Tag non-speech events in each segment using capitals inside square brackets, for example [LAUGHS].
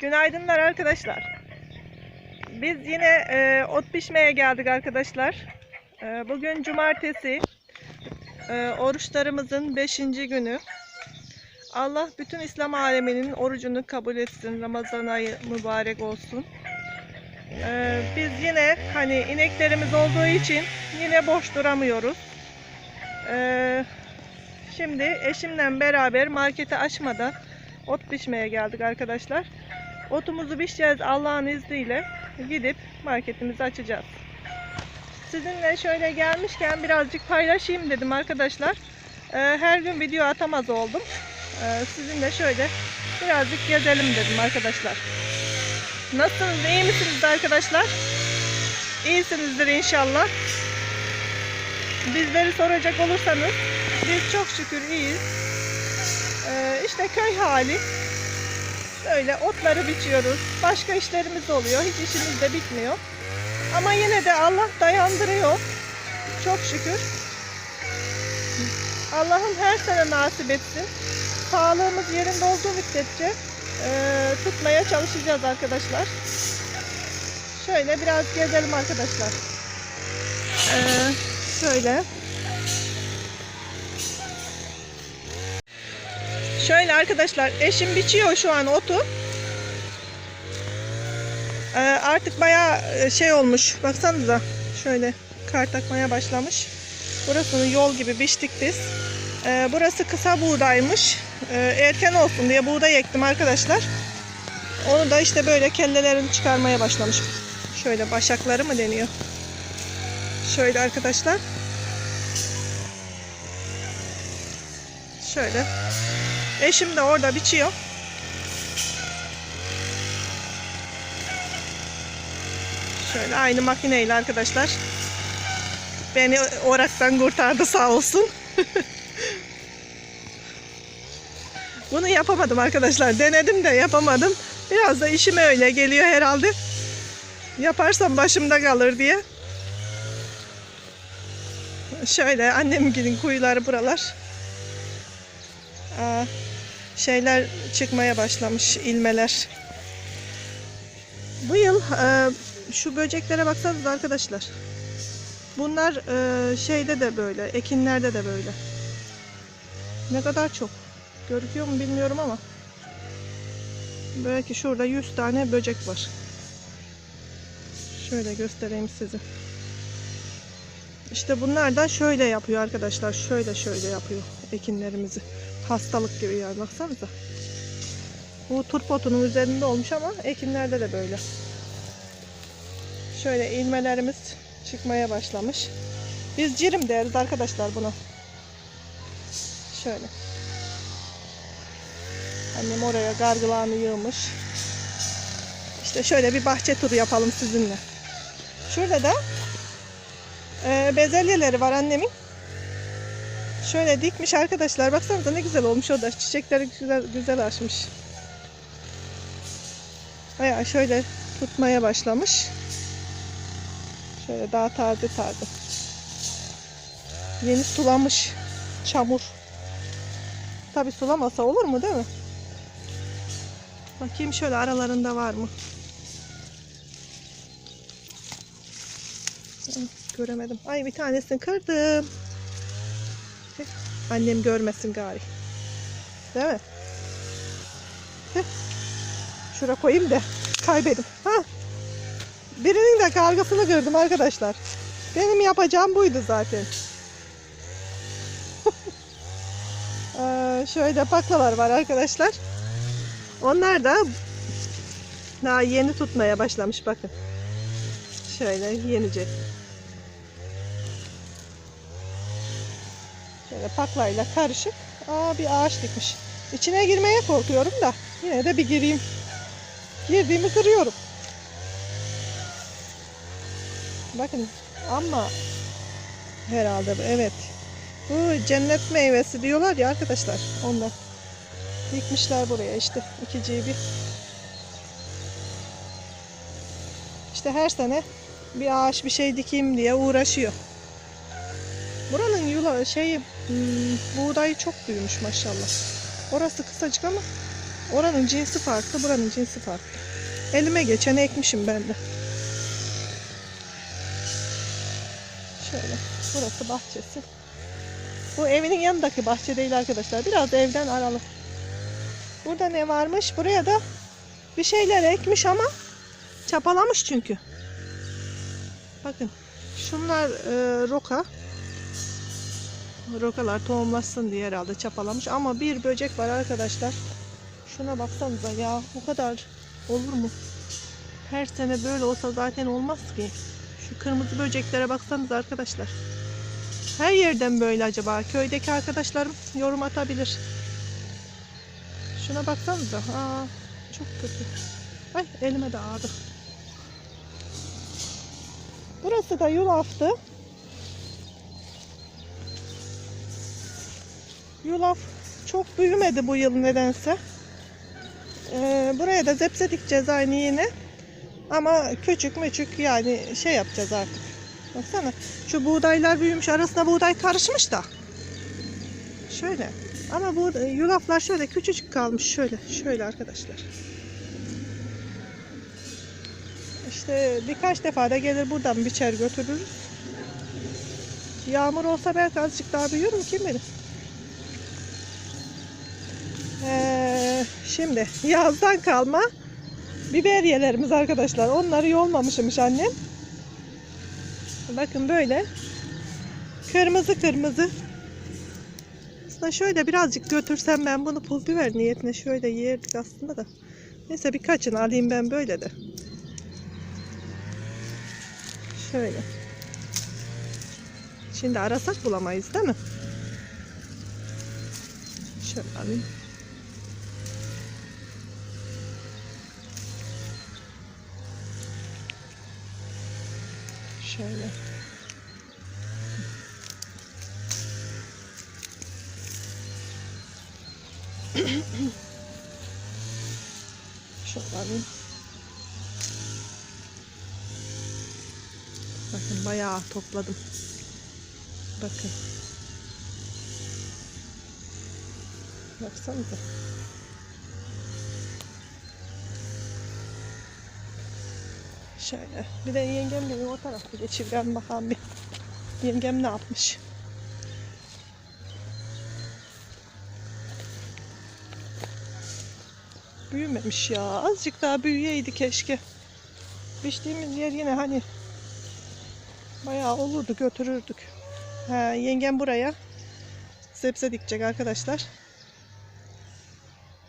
Günaydınlar arkadaşlar. Biz yine e, ot pişmeye geldik arkadaşlar. E, bugün cumartesi. E, oruçlarımızın 5. günü. Allah bütün İslam aleminin orucunu kabul etsin. Ramazan ayı mübarek olsun. E, biz yine hani ineklerimiz olduğu için yine boş duramıyoruz. E, şimdi eşimle beraber marketi açmadan ot pişmeye geldik arkadaşlar. Otumuzu biçeceğiz Allah'ın izniyle. Gidip marketimizi açacağız. Sizinle şöyle gelmişken birazcık paylaşayım dedim arkadaşlar. Ee, her gün video atamaz oldum. Ee, sizinle şöyle birazcık gezelim dedim arkadaşlar. Nasılsınız? iyi misiniz arkadaşlar? İyisinizdir inşallah. Bizleri soracak olursanız biz çok şükür iyiyiz. Ee, işte köy hali. Böyle otları biçiyoruz. Başka işlerimiz oluyor. Hiç işimiz de bitmiyor. Ama yine de Allah dayandırıyor. Çok şükür. Allah'ım her sene nasip etsin. Sağlığımız yerinde olduğu müddetçe e, tutmaya çalışacağız arkadaşlar. Şöyle biraz gezelim arkadaşlar. Ee, şöyle. Şöyle arkadaşlar eşim biçiyor şu an otu. Ee, artık bayağı e, şey olmuş. Baksanıza şöyle kar takmaya başlamış. Burasını yol gibi biçtik biz. Ee, burası kısa buğdaymış. Ee, erken olsun diye buğday ektim arkadaşlar. Onu da işte böyle kellelerini çıkarmaya başlamış. Şöyle başakları mı deniyor? Şöyle arkadaşlar. Şöyle. Eşim de orada biçiyor. Şöyle aynı makineyle arkadaşlar. Beni oraktan kurtardı sağ olsun. [LAUGHS] Bunu yapamadım arkadaşlar. Denedim de yapamadım. Biraz da işime öyle geliyor herhalde. Yaparsam başımda kalır diye. Şöyle annemgilin kuyuları buralar. Aa, şeyler çıkmaya başlamış ilmeler. Bu yıl e, şu böceklere baksanız arkadaşlar. Bunlar e, şeyde de böyle, ekinlerde de böyle. Ne kadar çok. Görüküyor mu bilmiyorum ama. Belki şurada 100 tane böcek var. Şöyle göstereyim size. İşte bunlar da şöyle yapıyor arkadaşlar. Şöyle şöyle yapıyor ekinlerimizi. Hastalık gibi yani baksanıza. Bu turpotunun üzerinde olmuş ama ekinlerde de böyle. Şöyle ilmelerimiz çıkmaya başlamış. Biz cirim deriz arkadaşlar buna. Şöyle. Annem oraya gargılarını yığmış. İşte şöyle bir bahçe turu yapalım sizinle. Şurada da e, bezelyeleri var annemin. Şöyle dikmiş arkadaşlar. Baksanıza ne güzel olmuş o. Çiçekleri güzel, güzel açmış. Bayağı şöyle tutmaya başlamış. Şöyle daha taze taze. Yeni sulamış. Çamur. Tabi sulamasa olur mu değil mi? Bakayım şöyle aralarında var mı? Göremedim. Ay bir tanesini kırdım. Annem görmesin gari. Değil mi? Şura koyayım da kaybedim. Ha. Birinin de kargasını kırdım arkadaşlar. Benim yapacağım buydu zaten. [LAUGHS] Ee, şöyle baklalar var arkadaşlar. Onlar da daha yeni tutmaya başlamış bakın. Şöyle yenice. Şöyle paklayla karışık. Aa bir ağaç dikmiş. İçine girmeye korkuyorum da yine de bir gireyim. Girdiğimi kırıyorum. Bakın ama herhalde evet. Bu cennet meyvesi diyorlar ya arkadaşlar ondan. Dikmişler buraya işte iki bir. İşte her sene bir ağaç bir şey dikeyim diye uğraşıyor. Yula şeyi hmm, buğdayı çok büyümüş maşallah. Orası kısacık ama Oranın cinsi farklı, buranın cinsi farklı. Elime geçen ekmişim ben de. Şöyle, burası bahçesi. Bu evinin yanındaki bahçe değil arkadaşlar. Biraz evden aralı. Burada ne varmış? Buraya da bir şeyler ekmiş ama çapalamış çünkü. Bakın, şunlar e, roka. Rokalar tohumlaşsın diye herhalde çapalamış ama bir böcek var arkadaşlar. Şuna baksanıza ya bu kadar olur mu? Her sene böyle olsa zaten olmaz ki. Şu kırmızı böceklere baksanıza arkadaşlar. Her yerden böyle acaba? Köydeki arkadaşlarım yorum atabilir. Şuna baksanıza. Aa, çok kötü. Ay elime de ağrı. Burası da yulaftı. Yulaf çok büyümedi bu yıl nedense. Ee, buraya da zepse dikeceğiz aynı yine. Ama küçük müçük yani şey yapacağız artık. Baksana şu buğdaylar büyümüş arasına buğday karışmış da. Şöyle. Ama bu yulaflar şöyle küçücük kalmış şöyle. Şöyle arkadaşlar. İşte birkaç defa da gelir buradan biçer götürürüz. Yağmur olsa belki azıcık daha büyür mü kim bilir. Şimdi yazdan kalma biberiyelerimiz arkadaşlar. Onları yolmamışmış annem. Bakın böyle. Kırmızı kırmızı. Aslında şöyle birazcık götürsem ben bunu pul biber niyetine şöyle yerdik aslında da. Neyse birkaçını alayım ben böyle de. Şöyle. Şimdi arasak bulamayız değil mi? Şöyle alayım. [CLEARS THROAT] Şöyle. Alayım. Bakın bayağı topladım. Bakın. Baksanıza. Şöyle. Bir de yengem beni o tarafa geçireceğim bakalım bir. Yengem ne yapmış? Büyümemiş ya. Azıcık daha büyüyeydi keşke. Biçtiğimiz yer yine hani bayağı olurdu götürürdük. Ha, yengem buraya sebze dikecek arkadaşlar.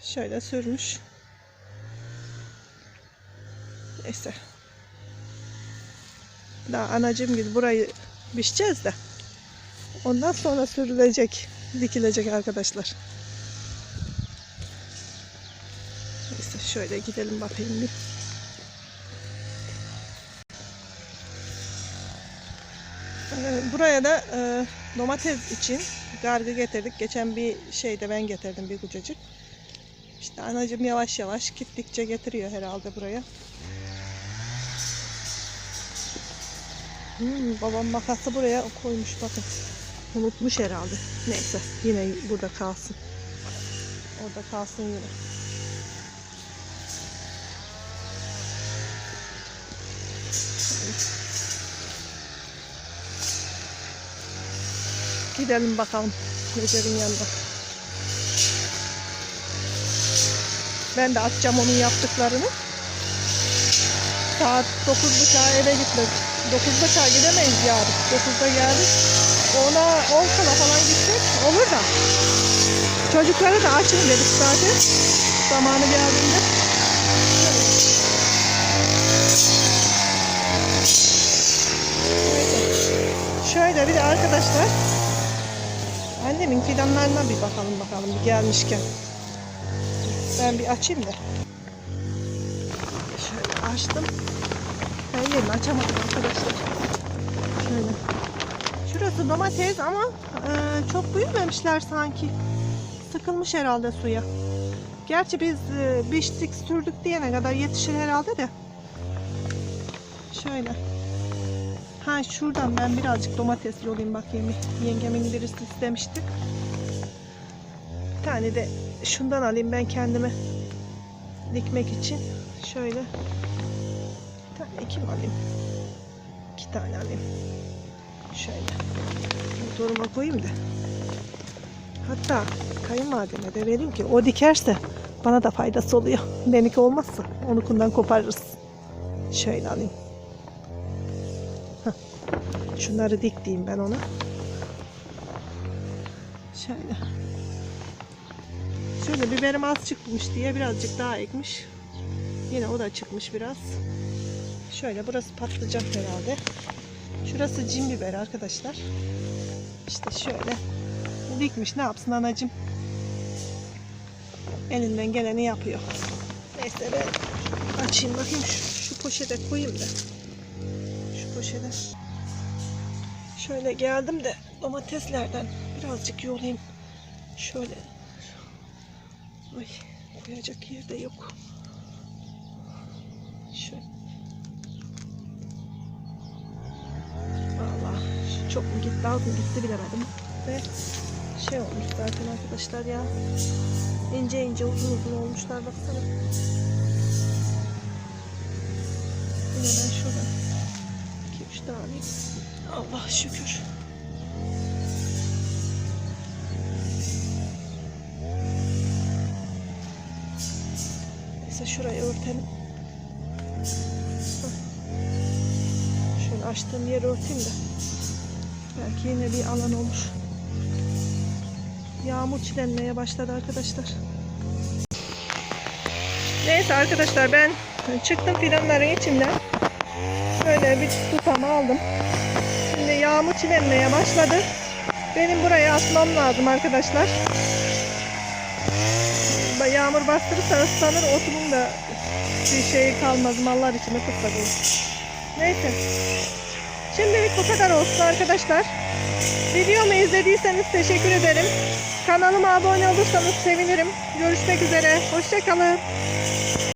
Şöyle sürmüş. Neyse. Daha anacığım gibi burayı biçeceğiz de. Ondan sonra sürülecek, dikilecek arkadaşlar. Neyse şöyle gidelim bakayım bir. Ee, Buraya da e, domates için gargı getirdik. Geçen bir şeyde ben getirdim bir kucacık. İşte anacığım yavaş yavaş gittikçe getiriyor herhalde buraya. Hmm, babam makası buraya koymuş bakın. Unutmuş herhalde. Neyse yine burada kalsın. Orada kalsın yine. Gidelim bakalım Necer'in yanına. Ben de atacağım onun yaptıklarını. Saat 9.30'a eve gitmek. 9'da gidemeyiz yarın. 9'da geldik. Ona 10 kala falan gitsek olur da. Çocuklara da açın dedik zaten. Zamanı geldiğinde. Şöyle bir de arkadaşlar annemin fidanlarına bir bakalım bakalım bir gelmişken. Ben bir açayım da. Şöyle açtım. Yerini açamadım arkadaşlar. Şöyle. Şurası domates ama e, çok büyümemişler sanki. Sıkılmış herhalde suya. Gerçi biz e, biçtik sürdük diyene kadar yetişir herhalde de. Şöyle. Ha şuradan ben birazcık domates yolayım bakayım. Yengemin birisi istemişti. Bir tane de şundan alayım ben kendime. dikmek için şöyle tane iki alayım? İki tane alayım. Şöyle motoruma koyayım da. Hatta kayınvalideme de vereyim ki o dikerse bana da faydası oluyor. [LAUGHS] Benimki olmazsa onu kundan koparırız. Şöyle alayım. Şunları dik diyeyim ben ona. Şöyle. Şöyle biberim az çıkmış diye birazcık daha ekmiş. Yine o da çıkmış biraz. Şöyle burası patlıcan herhalde. Şurası cin biber arkadaşlar. İşte şöyle dikmiş ne yapsın anacım. Elinden geleni yapıyor. Neyse ben açayım bakayım şu, şu poşete koyayım da. Şu poşete. Şöyle geldim de domateslerden birazcık yolayım. Şöyle. Ay koyacak yer de yok. Çok mu gitti az mı gitti bilemedim. Ve şey olmuş zaten arkadaşlar ya. İnce ince uzun uzun olmuşlar baksana. Yine ben şuradan 2 3 tane. Allah şükür. Neyse şurayı örtelim. Şöyle açtığım yeri örteyim de. Belki yine bir alan olur. Yağmur çilenmeye başladı arkadaşlar. Neyse arkadaşlar ben çıktım fidanların içinden. Böyle bir tutamı aldım. Şimdi yağmur çilenmeye başladı. Benim buraya atmam lazım arkadaşlar. Yağmur bastırırsa ıslanır otumun da bir şey kalmaz mallar içine tutsak olur. Neyse. Şimdilik bu kadar olsun arkadaşlar. Videomu izlediyseniz teşekkür ederim. Kanalıma abone olursanız sevinirim. Görüşmek üzere. Hoşçakalın.